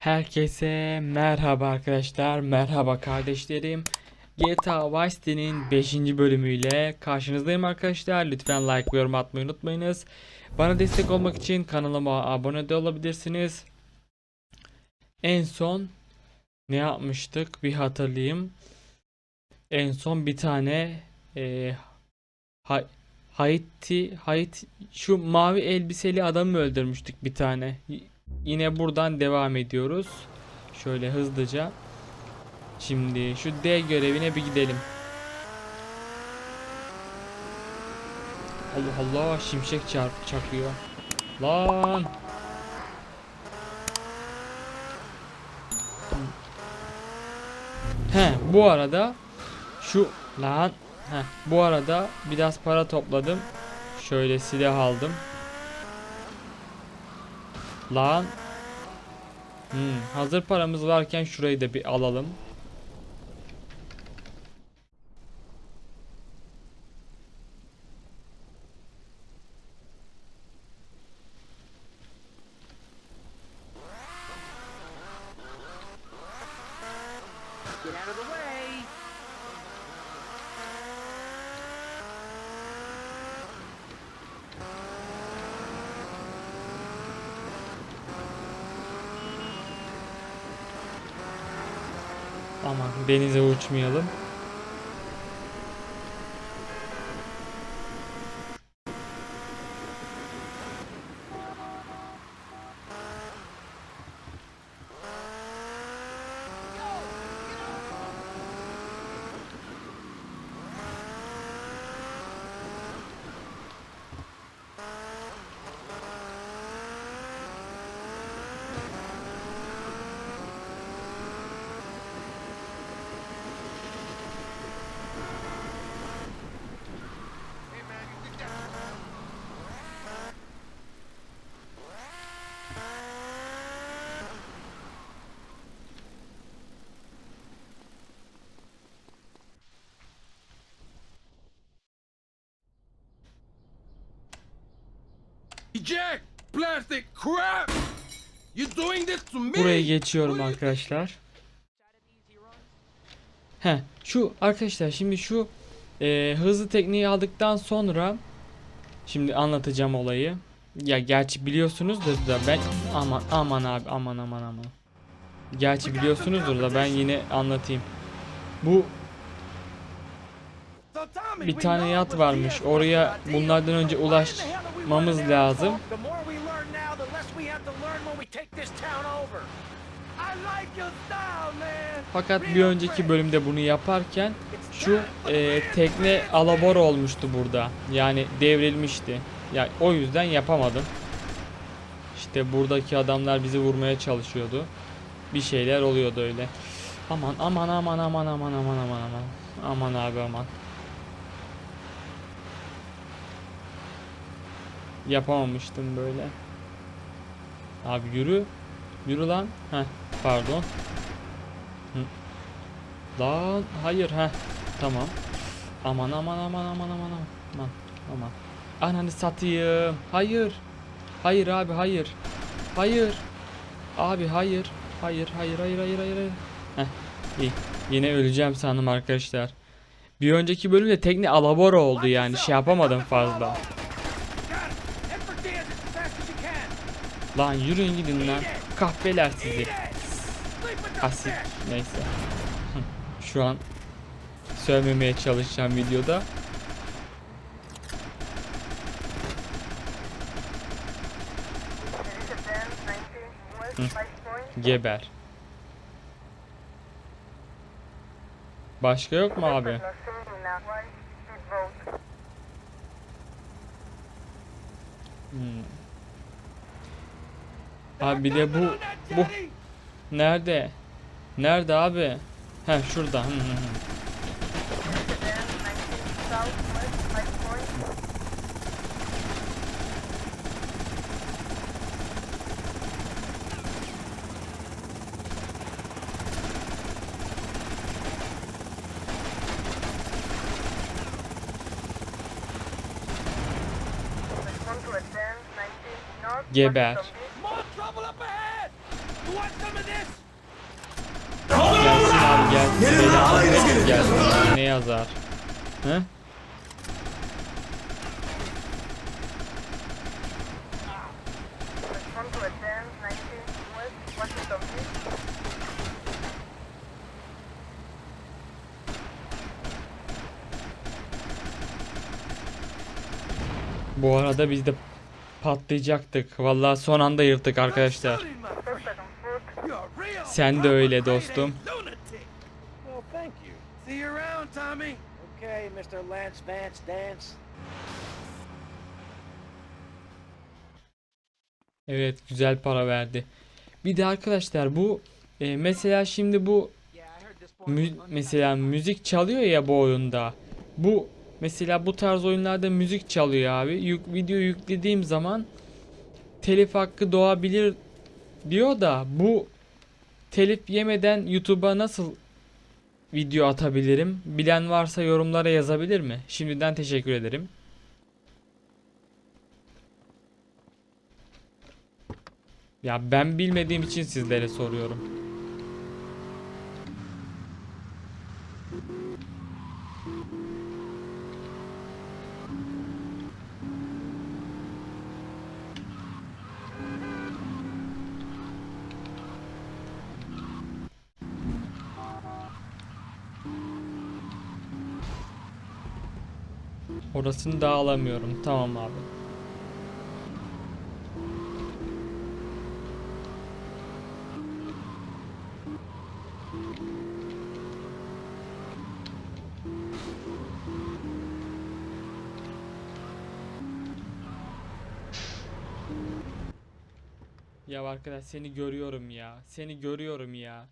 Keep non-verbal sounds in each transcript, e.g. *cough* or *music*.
Herkese merhaba arkadaşlar, merhaba kardeşlerim. GTA Vice City'nin 5. bölümüyle karşınızdayım arkadaşlar. Lütfen like ve yorum atmayı unutmayınız. Bana destek olmak için kanalıma abone de olabilirsiniz. En son ne yapmıştık bir hatırlayayım. En son bir tane e, Ha- Haiti, Haiti şu mavi elbiseli adamı öldürmüştük bir tane. Yine buradan devam ediyoruz. Şöyle hızlıca. Şimdi şu D görevine bir gidelim. Allah Allah şimşek çarp çakıyor. Lan. He bu arada şu lan he bu arada biraz para topladım. Şöyle silah aldım. Lan. Hmm, hazır paramız varken şurayı da bir alalım. Get out of the way! Aman denize uçmayalım. Eject! Plastic crap! You're doing this to me! Burayı geçiyorum arkadaşlar. He, şu arkadaşlar şimdi şu e, hızlı tekniği aldıktan sonra şimdi anlatacağım olayı. Ya gerçi biliyorsunuzdur da ben aman aman abi aman aman aman. Gerçi biliyorsunuzdur da ben yine anlatayım. Bu bir tane yat varmış. Oraya bunlardan önce Why down lazım. Fakat bir önceki bölümde bunu yaparken şu e, tekne alabor olmuştu burada. Yani devrilmişti. Ya o yüzden yapamadım. İşte buradaki adamlar bizi vurmaya çalışıyordu. Bir şeyler oluyordu öyle. Aman aman aman aman aman aman aman aman. Aman abi aman. Yapamamıştım böyle. Abi yürü. Yürü lan. Heh pardon. Lan hayır ha. Tamam. Aman aman aman aman aman aman. Aman aman. Ananı satayım. Hayır. Hayır abi hayır. Hayır. Abi hayır. Hayır hayır hayır hayır hayır. hayır. Heh iyi. Yine öleceğim sandım arkadaşlar. Bir önceki bölümde tekne alabora oldu yani şey yapamadım fazla. Got it. Head for Diaz as fast as you can. Lan yürüyün gidin lan. Kahpeler sizi. Asit. Neyse. Şu an sövmemeye çalışacağım videoda. Geber. Başka yok mu abi? Hmm. Abi bir de bu bu nerede? Nerede abi? He şurada. Hı hı. More trouble up ahead. You want some of this? Gelsin abi gelsin. Ne yazar? He? Respond to attend 19 West Washington Beach. Bu arada biz de patlayacaktık. Vallahi son anda yırttık arkadaşlar. Sen de öyle dostum. Mr. Lance Vance Dance. Evet güzel para verdi. Bir de arkadaşlar bu e, mesela şimdi bu mü- mesela müzik çalıyor ya bu oyunda. Bu mesela bu tarz oyunlarda müzik çalıyor abi. Yük, video yüklediğim zaman telif hakkı doğabilir diyor da bu telif yemeden YouTube'a nasıl video atabilirim? Bilen varsa yorumlara yazabilir mi? Şimdiden teşekkür ederim. Ya ben bilmediğim için sizlere soruyorum. Orasını da alamıyorum. Tamam abi. Ya arkadaş seni görüyorum ya. Seni görüyorum ya.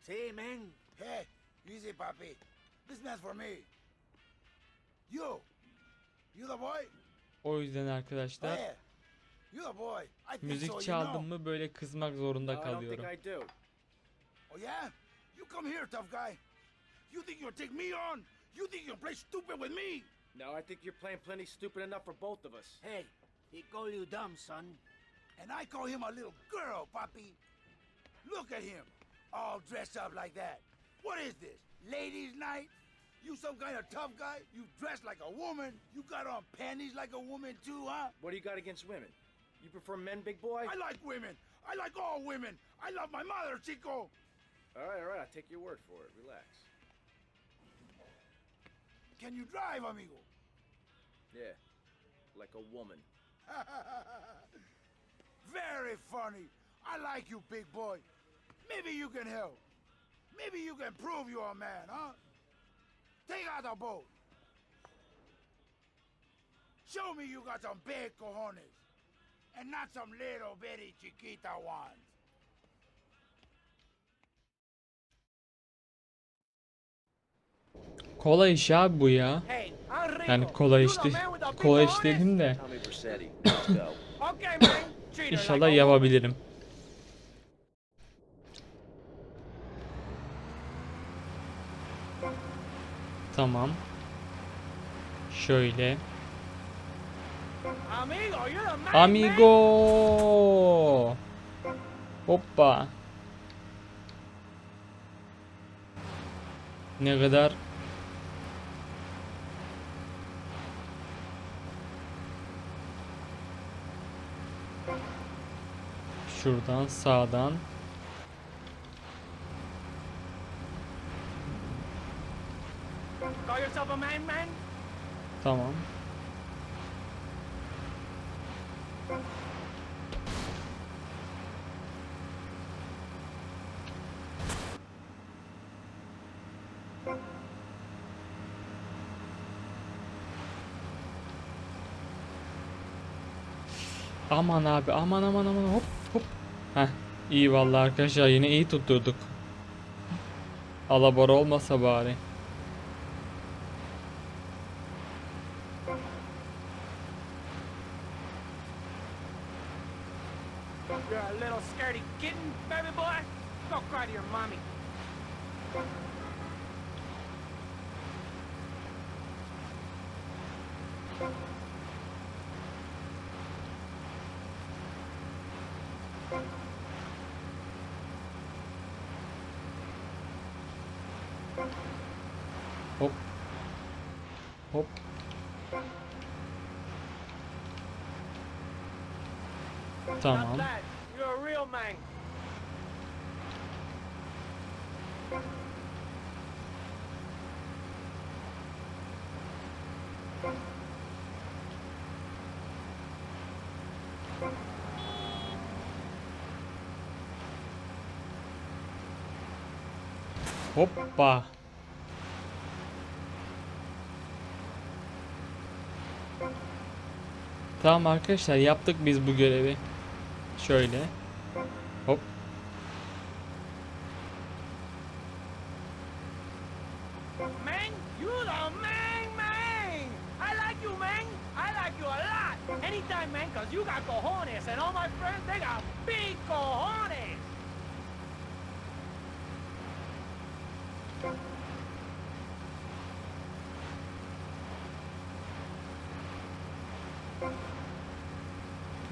See, man. Hey, easy, papi. This man's for me. You. You the boy? O yüzden arkadaşlar Hey, you the boy. I think so, müzik you çaldım know. mı böyle kızmak zorunda I don't think. I do. Oh, yeah? You come here, tough guy. You think you'll take me on? You think you'll play stupid with me? No, I think you're playing plenty stupid enough for both of us. Hey, he call you dumb, son. And I call him a little girl, papi. Look at him, all dressed up like that. What is this, ladies' night? You some kind of tough guy? You dress like a woman? You got on panties like a woman too, huh? What do you got against women? You prefer men, big boy? I like women. I like all women. I love my mother, Chico. All right, all right. I'll take your word for it. Relax. Can you drive, amigo? Yeah, like a woman. *laughs* Very funny. I like you, big boy. Maybe you can help. Maybe you can prove you're a man, huh? Take out the boat. Show me you got some big cojones. And not some little bitty chiquita ones. Kolay iş abi bu ya. Yani kolay iş değil. Kolay iş dedim de Tommy Vercetti. *laughs* Let's go. okay, man. Treat her like inşallah a yapabilirim. Tamam. Şöyle. Amigo. Hoppa. Ne kadar Şuradan sağdan Man. Call yourself a man, man? Tamam. Aman abi aman aman aman hop hop. Heh iyi vallahi arkadaşlar yine iyi tutturduk. Alabora olmasa bari. To your mommy. Hop. Hop. Tamam. You're a real man. Hoppa. Tamam arkadaşlar yaptık biz bu görevi. Şöyle. Hop. Man, you the man, man. I like you, man. I like you a lot. Anytime, man, cause you got cojones, and all my friends, they got big cojones.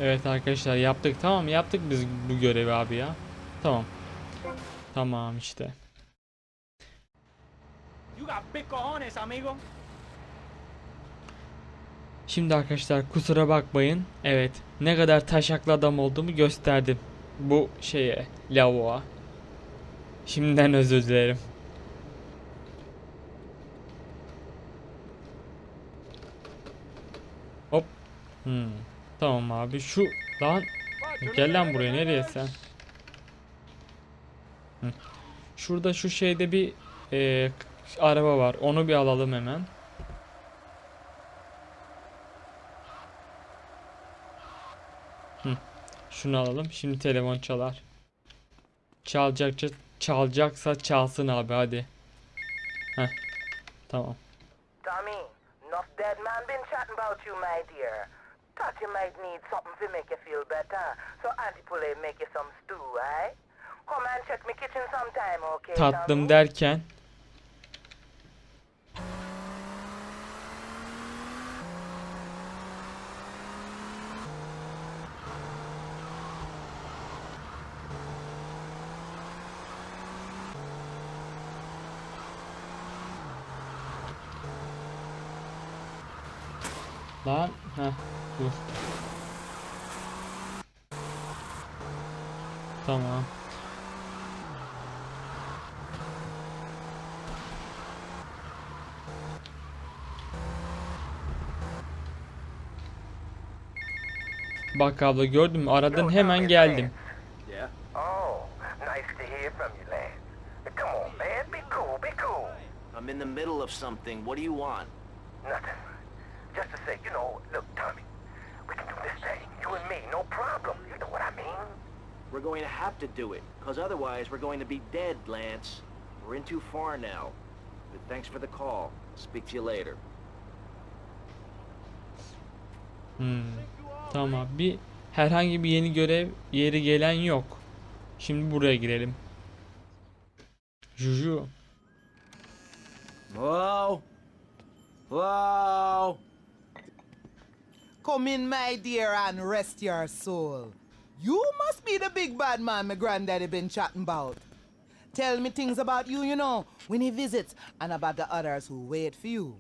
Evet arkadaşlar yaptık. Tamam yaptık biz bu görevi abi ya. Tamam. Tamam işte. Şimdi arkadaşlar kusura bakmayın. Evet ne kadar taşaklı adam olduğumu gösterdim. Bu şeye lavuğa. Şimdiden özür dilerim. Hop. Hmm. Tamam abi şu lan gel lan buraya nereye sen? Hı. Şurada şu şeyde bir k- araba var. Onu bir alalım hemen. Şunu alalım. Şimdi telefon çalar. Çalacakça çalacaksa çalsın abi hadi. Heh. Tamam. Tommy, enough dead man been chatting about you, my dear. You might need something to make you feel better. So Auntie Poulet make you some stew, eh? Come and check me kitchen sometime, okay? Tatlım derken Lan heh dur. Tamam. Bak abla gördün mü aradın hemen geldim. Yeah? Oh, nice to hear from you, lad. Come on, man, be cool, be cool. I'm in the middle of something. What do you want? Nothing. Just to say, you know, look, Tommy, we can do this thing, you and me, no problem. You know what I mean? We're going to have to do it, because otherwise we're going to be dead, Lance. We're in too far now. But thanks for the call. Speak to you later. Hmm. Tamam bir herhangi bir yeni görev yeri gelen yok. Şimdi buraya girelim. Juju. Hello? Hello? Come in, my dear, and rest your soul. You must be the big bad man my granddaddy been chatting about. Tell me things about you, you know, when he visits, and about the others who wait for you.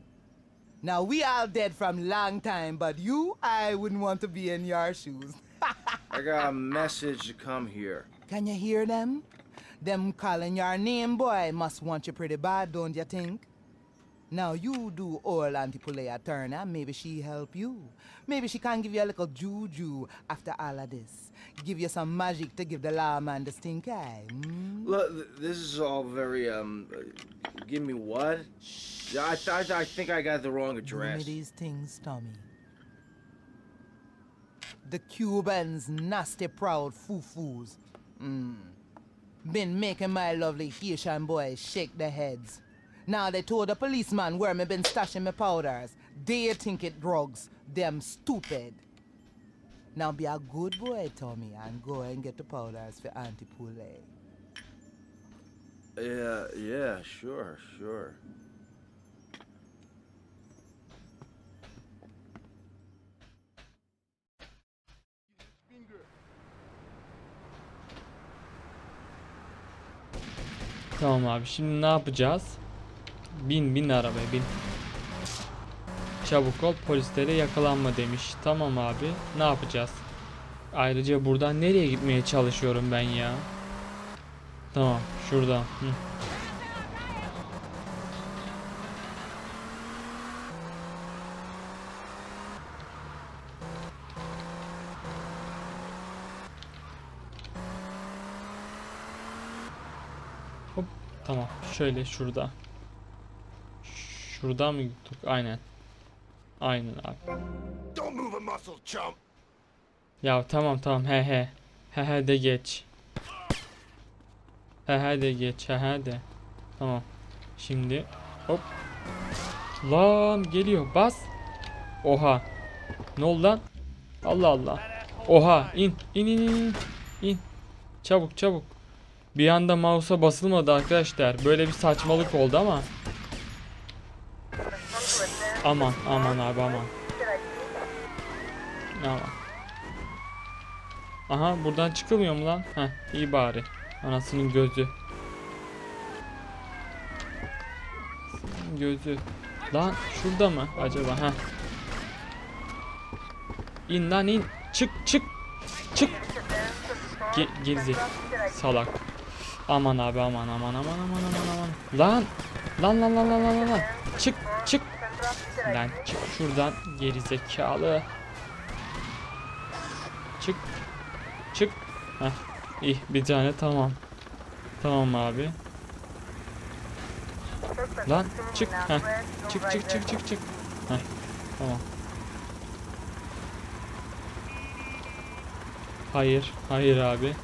Now, we all dead from long time, but you, I wouldn't want to be in your shoes. *laughs* I got a message to come here. Can you hear them? Them calling your name, boy, must want you pretty bad, don't you think? Now you do all Auntie Pulea turn, and maybe she help you. Maybe she can give you a little juju after all of this. Give you some magic to give the lawman the stink eye. hmm? Look, this is all very um. Give me what? I, th- I think I got the wrong Do me address. these things, Tommy. The Cubans, nasty, proud foo-foos. Mm. Been making my lovely Haitian boys shake their heads. Now they told the policeman where me been stashing my powders. They think it drugs. Them stupid. Now be a good boy, Tommy, and go and get the powders for Auntie Poulet. Yeah, yeah, sure, sure. Tamam abi şimdi ne yapacağız? Bin bin arabaya bin. Çabuk ol polislere yakalanma demiş. Tamam abi ne yapacağız? Ayrıca buradan nereye gitmeye çalışıyorum ben ya? Tamam şuradan. Hı. Hop tamam şöyle şurada. Şuradan mı gittik? Aynen. Aynen abi. Don't move a muscle, chump. Ya tamam tamam he he. He he de geç. He he de geç he he de. Tamam. Şimdi hop. Lan geliyor bas. Oha. Ne oldu lan? Allah Allah. Oha in in in in in. Çabuk çabuk. Bir anda mouse'a basılmadı arkadaşlar. Böyle bir saçmalık oldu ama. Aman aman abi aman. Aman. Aha buradan çıkılmıyor mu lan? Heh iyi bari. Anasının gözü. Gözü. Lan şurada mı acaba? Ha. İn lan in. Çık çık. Çık. Ge gerizek. Salak. Aman abi aman aman aman aman aman aman. Lan lan lan lan lan lan, lan. Çık çık. Lan çık şuradan gerizekalı. Çık. Çık. Heh. İyi bir tane tamam. Tamam abi. Lan çık. Heh. Çık çık çık çık çık. Heh. Tamam. Hayır. Hayır abi.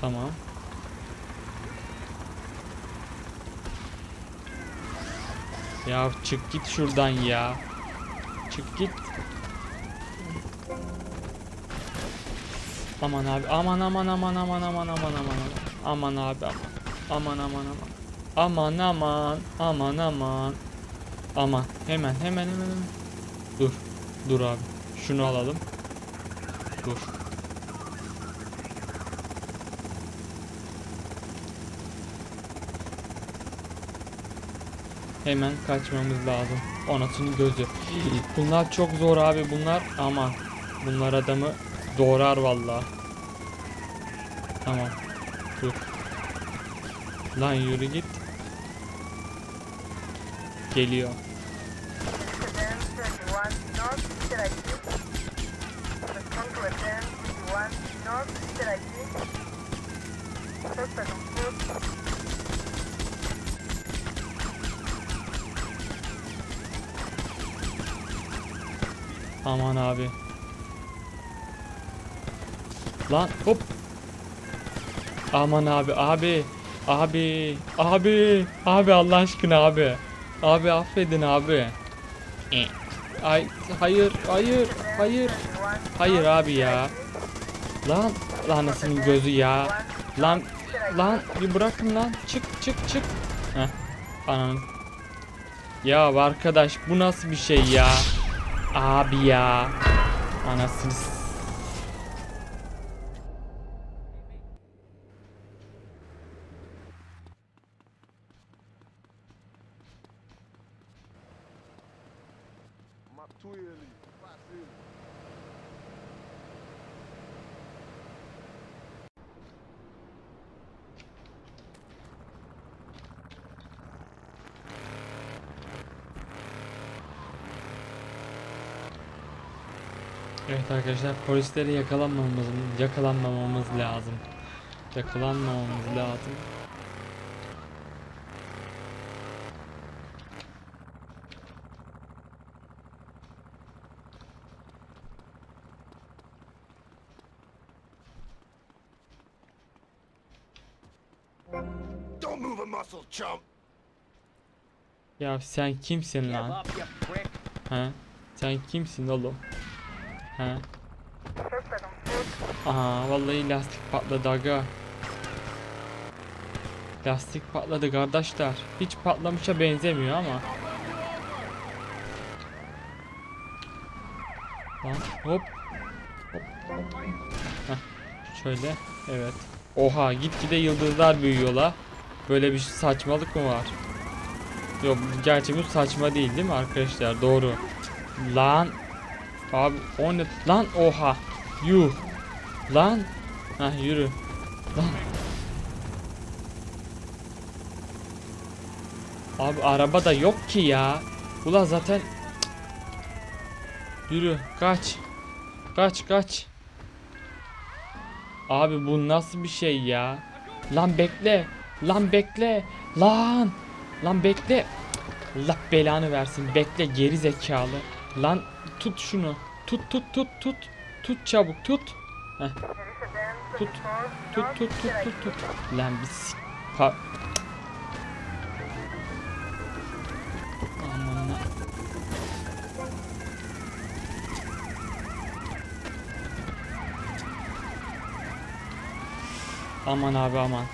Tamam. Ya çık git şuradan ya. Çık git. Aman abi aman aman aman aman aman aman aman aman. Aman abi aman. Aman aman aman. Aman aman aman aman. Aman hemen hemen hemen hemen. Dur dur abi. Şunu alalım. Dur hemen kaçmamız lazım anasının gözü bunlar çok zor abi bunlar aman bunlar adamı doğrar vallahi Tamam. Dur. Lan yürü git. Geliyor. Aman abi. Lan hop. Aman abi abi. Abi. Abi. Abi Allah aşkına abi. Abi affedin abi. E. Ay hayır hayır hayır. Hayır abi ya. Lan lan anasının gözü ya. Lan lan bir bırakın lan. Çık çık çık. Heh. Ananın. Ya arkadaş bu nasıl bir şey ya? Abi ya. Anasını s- Evet arkadaşlar polislere yakalanmamamız yakalanmamamız lazım. Yakalanmamamız lazım. Don't move a muscle, chump. Ya sen kimsin lan? Ha? Sen kimsin oğlum? Ha? Aha vallahi lastik patladı aga. Lastik patladı kardeşler. Hiç patlamışa benzemiyor ama. Lan hop. Hop. Şöyle evet. Oha gitgide yıldızlar büyüyor la. Böyle bir saçmalık mı var? Yok gerçi bu saçma değil değil mi arkadaşlar? Doğru. Lan. Abi o ne? Lan oha. Yuh. Lan. Ha yürü. Lan. Abi araba da yok ki ya. Ula zaten Yürü kaç. Kaç kaç. Abi bu nasıl bir şey ya? Lan bekle. Lan bekle. Lan. Lan bekle. Allah belanı versin. Bekle geri zekalı. Lan tut şunu. Tut tut tut tut. Tut çabuk tut. Heh. Tut. Tut tut tut tut tut. Lan bir s- pa Aman Aman abi aman.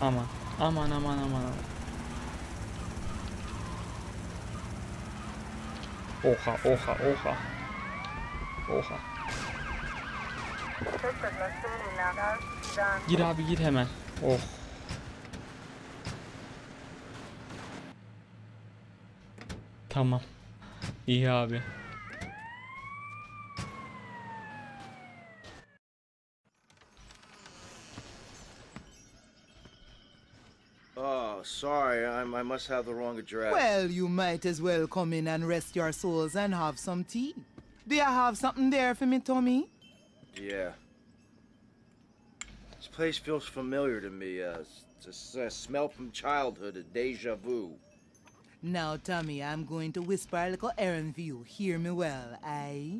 Aman. Aman aman aman aman. Oha oha oha. Oha. Gir abi gir hemen. Oh. Tamam. İyi abi. Must have the wrong address. Well, you might as well come in and rest your souls and have some tea. Do you have something there for me, Tommy? Yeah. This place feels familiar to me. Uh, it's a, smell from childhood, a deja vu. Now, Tommy, I'm going to whisper a little errand for you. Hear me well, aye?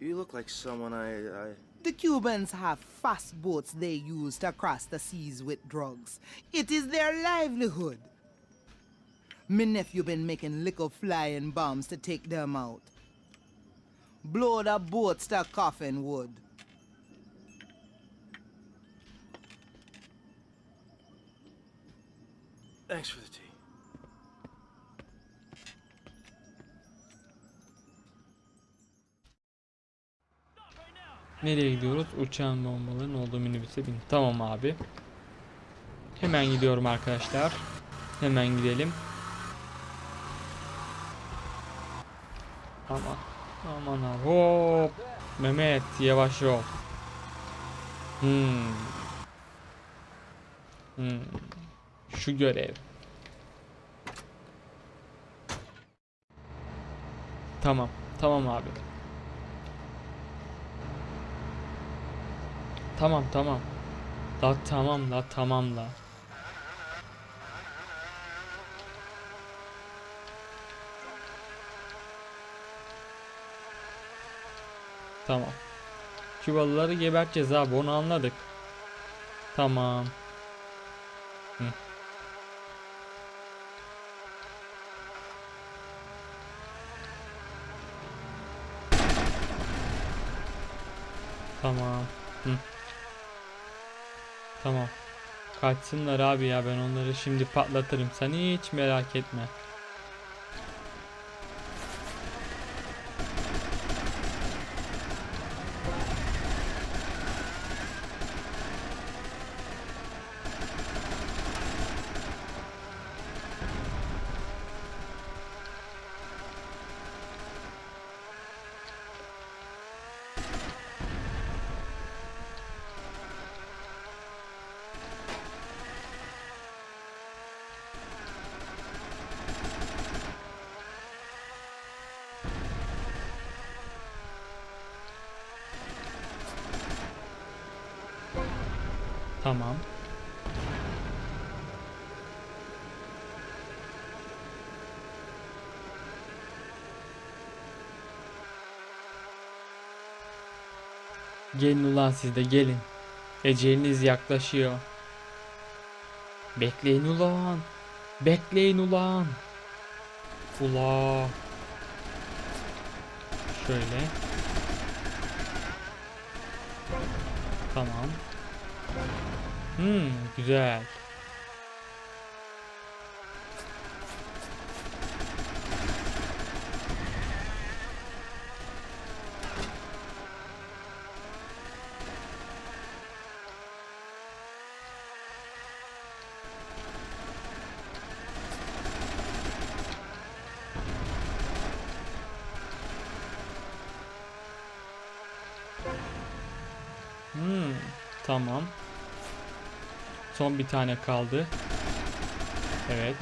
You look like someone I, I. The Cubans have fast boats they use to cross the seas with drugs. It is their livelihood. Me nephew been making little flying bombs to take them out. Blow the boats to coffin wood. Thanks for the tea. Nereye gidiyoruz? Uçağın bombaların olduğu minibüse bin. Tamam abi. Hemen gidiyorum arkadaşlar. Hemen gidelim. Aman. Aman abi. Hop. Mehmet yavaş ol. Hmm. Hmm. Şu görev. Tamam. Tamam abi. Tamam tamam. La tamam la tamam la. Tamam. Kübalıları geberteceğiz abi onu anladık. Tamam. Tamam. Hı. Tamam. Kaçsınlar abi ya ben onları şimdi patlatırım. Sen hiç merak etme. Tamam. Gelin ulan siz de gelin. Eceliniz yaklaşıyor. Bekleyin ulan. Bekleyin ulan. Ula. Şöyle. Tamam. Hmm, güzel. Hmm, tamam. Son bir tane kaldı. Evet.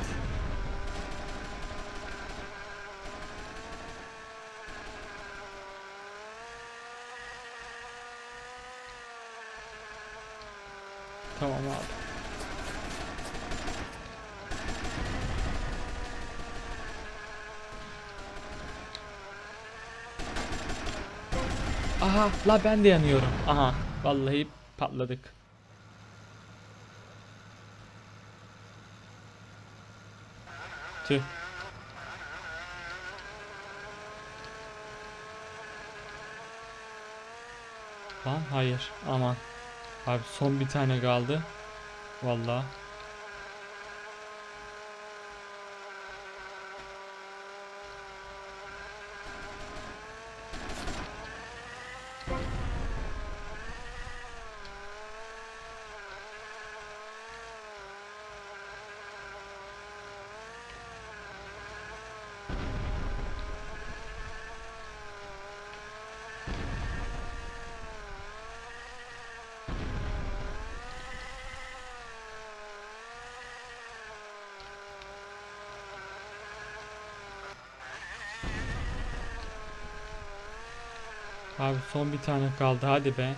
Tamam abi. Aha la ben de yanıyorum. Aha vallahi patladık. Tüh. Lan hayır aman. Abi son bir tane kaldı. Vallahi. Abi son bir tane kaldı hadi be.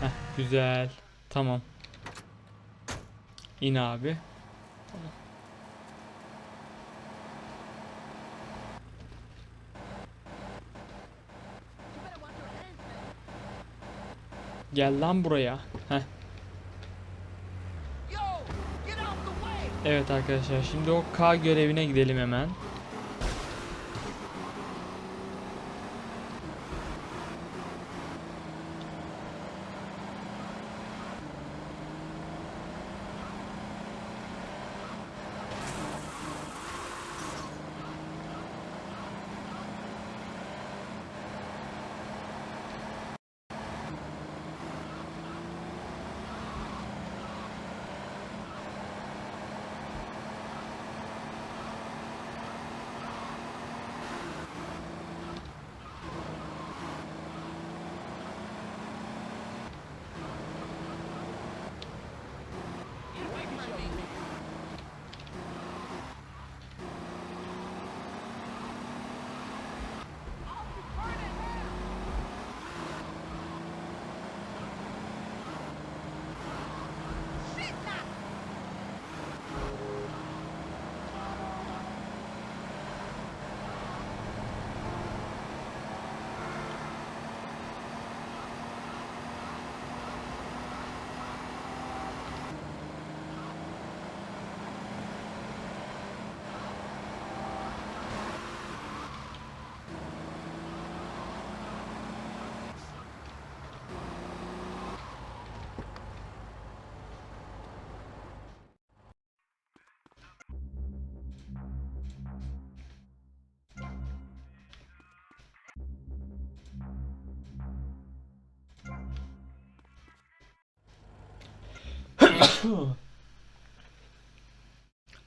Heh, güzel. Tamam. İn abi. Gel lan buraya. Heh. Evet arkadaşlar şimdi o K görevine gidelim hemen.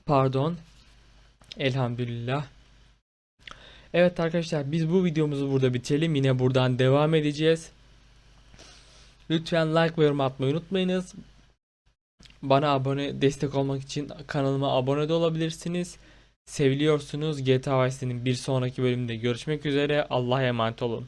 Pardon. Elhamdülillah. Evet arkadaşlar biz bu videomuzu burada bitirelim. Yine buradan devam edeceğiz. Lütfen like ve yorum atmayı unutmayınız. Bana abone destek olmak için kanalıma abone de olabilirsiniz. Seviliyorsunuz. GTA Vice City'nin bir sonraki bölümde görüşmek üzere. Allah'a emanet olun.